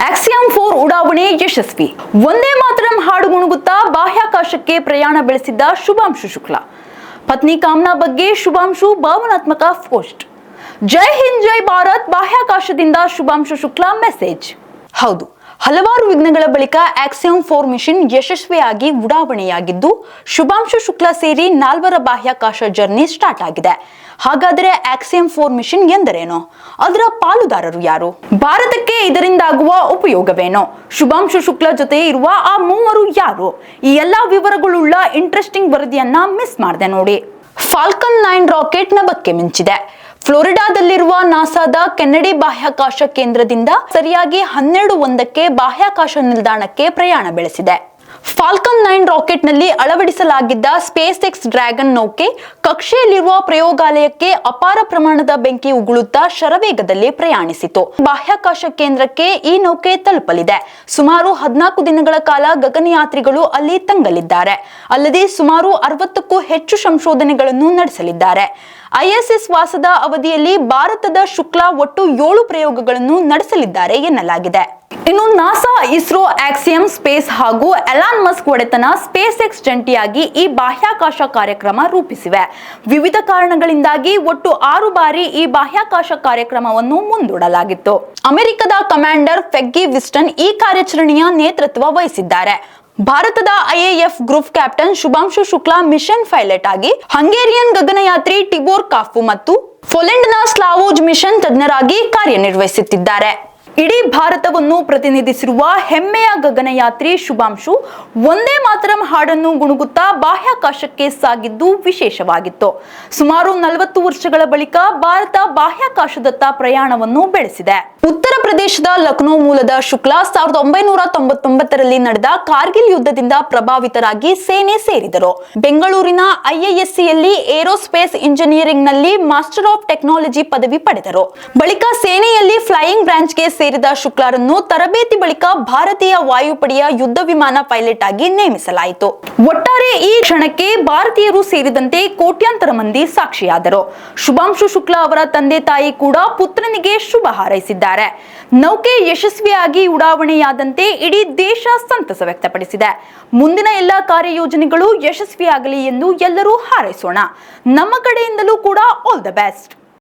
Axiom four ಉಡಾವಣೆ ಯಶಸ್ವಿ. ಒಂದೇ ಮಾತರಂ ಹಾಡು ಗುಣಗುತ್ತಾ ಬಾಹ್ಯಾಕಾಶಕ್ಕೆ ಪ್ರಯಾಣ ಬೆಳೆಸಿದ್ದ ಶುಭಾಂಶು ಶುಕ್ಲಾ. ಪತ್ನಿ ಕಾಮ್ನಾ ಬಗ್ಗೆ ಶುಭಾಂಶು ಭಾವನಾತ್ಮಕ ಪೋಸ್ಟ್. ಜೈ ಹಿಂದ್, ಜೈ ಭಾರತ್, ಬಾಹ್ಯಾಕಾಶದಿಂದ ಶುಭಾಂಶು ಶುಕ್ಲಾ ಮೆಸೇಜ್. ಹೌದು, ಹಲವಾರು ವಿಘ್ನಗಳ ಬಳಿಕ ಆಕ್ಸಿಯಂ ಫೋರ್ ಮಿಷನ್ ಯಶಸ್ವಿಯಾಗಿ ಉಡಾವಣೆಯಾಗಿದ್ದು, ಶುಭಾಂಶು ಶುಕ್ಲಾ ಸೇರಿ ನಾಲ್ವರ ಬಾಹ್ಯಾಕಾಶ ಜರ್ನಿ ಸ್ಟಾರ್ಟ್ ಆಗಿದೆ. ಹಾಗಾದರೆ ಆಕ್ಸಿಯಂ ಫೋರ್ ಮಿಷನ್ ಎಂದರೇನು? ಅದರ ಪಾಲುದಾರರು ಯಾರು? ಭಾರತಕ್ಕೆ ಇದರಿಂದಾಗುವ ಉಪಯೋಗವೇನು? ಶುಭಾಂಶು ಶುಕ್ಲ ಜೊತೆ ಇರುವ ಆ ಮೂವರು ಯಾರು? ಈ ಎಲ್ಲಾ ವಿವರಗಳುಳ್ಳ ಇಂಟ್ರೆಸ್ಟಿಂಗ್ ವರದಿಯನ್ನ ಮಿಸ್ ಮಾಡಿದೆ ನೋಡಿ. ಫಾಲ್ಕನ್ ನೈನ್ ರಾಕೆಟ್ನ ಬಗ್ಗೆ ಮಿಂಚಿದೆ. ಫ್ಲೋರಿಡಾದಲ್ಲಿರುವ ನಾಸಾದ ಕೆನ್ನಡಿ ಬಾಹ್ಯಾಕಾಶ ಕೇಂದ್ರದಿಂದ ಸರಿಯಾಗಿ ಹನ್ನೆರಡು ಒಂದಕ್ಕೆ ಬಾಹ್ಯಾಕಾಶ ನಿಲ್ದಾಣಕ್ಕೆ ಪ್ರಯಾಣ ಬೆಳೆಸಿದೆ. ಫಾಲ್ಕನ್ ನೈನ್ ರಾಕೆಟ್ನಲ್ಲಿ ಅಳವಡಿಸಲಾಗಿದ್ದ ಸ್ಪೇಸ್ ಎಕ್ಸ್ ಡ್ರ್ಯಾಗನ್ ನೌಕೆ ಕಕ್ಷೆಯಲ್ಲಿರುವ ಪ್ರಯೋಗಾಲಯಕ್ಕೆ ಅಪಾರ ಪ್ರಮಾಣದ ಬೆಂಕಿ ಉಗುಳುತ್ತಾ ಶರವೇಗದಲ್ಲಿ ಪ್ರಯಾಣಿಸಿತು. ಬಾಹ್ಯಾಕಾಶ ಕೇಂದ್ರಕ್ಕೆ ಈ ನೌಕೆ ತಲುಪಲಿದೆ. ಸುಮಾರು ಹದಿನಾಲ್ಕು ದಿನಗಳ ಕಾಲ ಗಗನಯಾತ್ರಿಗಳು ಅಲ್ಲಿ ತಂಗಲಿದ್ದಾರೆ. ಅಲ್ಲದೆ ಸುಮಾರು ಅರವತ್ತಕ್ಕೂ ಹೆಚ್ಚು ಸಂಶೋಧನೆಗಳನ್ನು ನಡೆಸಲಿದ್ದಾರೆ. ಐಎಸ್ಎಸ್ ವಾಸದ ಅವಧಿಯಲ್ಲಿ ಭಾರತದ ಶುಕ್ಲಾ ಒಟ್ಟು ಏಳು ಪ್ರಯೋಗಗಳನ್ನು ನಡೆಸಲಿದ್ದಾರೆ ಎನ್ನಲಾಗಿದೆ. ಇನ್ನು ನಾಸಾ, ಇಸ್ರೋ, ಆಕ್ಸಿಯಂ, ಸ್ಪೇಸ್ ಹಾಗೂ ಎಲಾನ್ ಮಸ್ಕ್ ಒಡೆತನ ಸ್ಪೇಸ್ ಎಕ್ಸ್ ಜಂಟಿಯಾಗಿ ಈ ಬಾಹ್ಯಾಕಾಶ ಕಾರ್ಯಕ್ರಮ ರೂಪಿಸಿವೆ. ವಿವಿಧ ಕಾರಣಗಳಿಂದಾಗಿ ಒಟ್ಟು ಆರು ಬಾರಿ ಈ ಬಾಹ್ಯಾಕಾಶ ಕಾರ್ಯಕ್ರಮವನ್ನು ಮುಂದೂಡಲಾಗಿತ್ತು. ಅಮೆರಿಕದ ಕಮಾಂಡರ್ ಫೆಗ್ಗಿ ವಿಸ್ಟನ್ ಈ ಕಾರ್ಯಾಚರಣೆಯ ನೇತೃತ್ವ ವಹಿಸಿದ್ದಾರೆ. ಭಾರತದ IAF group captain Shubhanshu Shukla mission pilot ಆಗಿ ಹಂಗೇರಿಯನ್ ಗಗನಯಾತ್ರಿ ಟಿಬೋರ್ ಕಾಫು ಮತ್ತು ಪೋಲೆಂಡ್ನ ಸ್ಲಾವೋಜ್ ಮಿಷನ್ ತಜ್ಞರಾಗಿ ಕಾರ್ಯನಿರ್ವಹಿಸುತ್ತಿದ್ದಾರೆ. ಇಡೀ ಭಾರತವನ್ನು ಪ್ರತಿನಿಧಿಸಿರುವ ಹೆಮ್ಮೆಯ ಗಗನಯಾತ್ರಿ ಶುಭಾಂಶು. ಒಂದೇ ಮಾತರಂ ಹಾಡನ್ನು ಗುಣಗುತ್ತಾ ಬಾಹ್ಯಾಕಾಶಕ್ಕೆ ಸಾಗಿದ್ದು ವಿಶೇಷವಾಗಿತ್ತು. ಸುಮಾರು ನಲವತ್ತು ವರ್ಷಗಳ ಬಳಿಕ ಭಾರತ ಬಾಹ್ಯಾಕಾಶದತ್ತ ಪ್ರಯಾಣವನ್ನು ಬೆಳೆಸಿದೆ. ಉತ್ತರ ಪ್ರದೇಶದ ಲಕ್ನೋ ಮೂಲದ ಶುಕ್ಲಾ ಸಾವಿರದ ಒಂಬೈನೂರ ತೊಂಬತ್ತೊಂಬತ್ತರಲ್ಲಿ ನಡೆದ ಕಾರ್ಗಿಲ್ ಯುದ್ಧದಿಂದ ಪ್ರಭಾವಿತರಾಗಿ ಸೇನೆ ಸೇರಿದರು. ಬೆಂಗಳೂರಿನ ಐಐಎಸ್ಸಿಯಲ್ಲಿ ಏರೋಸ್ಪೇಸ್ ಇಂಜಿನಿಯರಿಂಗ್ನಲ್ಲಿ ಮಾಸ್ಟರ್ ಆಫ್ ಟೆಕ್ನಾಲಜಿ ಪದವಿ ಪಡೆದರು. ಬಳಿಕ ಸೇನೆಯಲ್ಲಿ ಫ್ಲೈಯಿಂಗ್ ಬ್ರಾಂಚ್ಗೆ ಸೇರಿದ ಶುಕ್ಲಾರನ್ನು ತರಬೇತಿ ಬಳಿಕ ಭಾರತೀಯ ವಾಯುಪಡೆಯ ಯುದ್ಧ ವಿಮಾನ ಪೈಲಟ್ ಆಗಿ ನೇಮಿಸಲಾಯಿತು. ಒಟ್ಟಾರೆ ಈ ಕ್ಷಣಕ್ಕೆ ಭಾರತೀಯರು ಸೇರಿದಂತೆ ಕೋಟ್ಯಾಂತರ ಮಂದಿ ಸಾಕ್ಷಿಯಾದರು. ಶುಭಾಂಶು ಶುಕ್ಲಾ ಅವರ ತಂದೆ ತಾಯಿ ಕೂಡ ಪುತ್ರನಿಗೆ ಶುಭ ಹಾರೈಸಿದ್ದಾರೆ. ನೌಕೆ ಯಶಸ್ವಿಯಾಗಿ ಉಡಾವಣೆಯಾದಂತೆ ಇಡೀ ದೇಶ ಸಂತಸ ವ್ಯಕ್ತಪಡಿಸಿದೆ. ಮುಂದಿನ ಎಲ್ಲ ಕಾರ್ಯಯೋಜನೆಗಳು ಯಶಸ್ವಿಯಾಗಲಿ ಎಂದು ಎಲ್ಲರೂ ಹಾರೈಸೋಣ. ನಮ್ಮ ಕಡೆಯಿಂದಲೂ ಕೂಡ ಆಲ್ ದ ಬೆಸ್ಟ್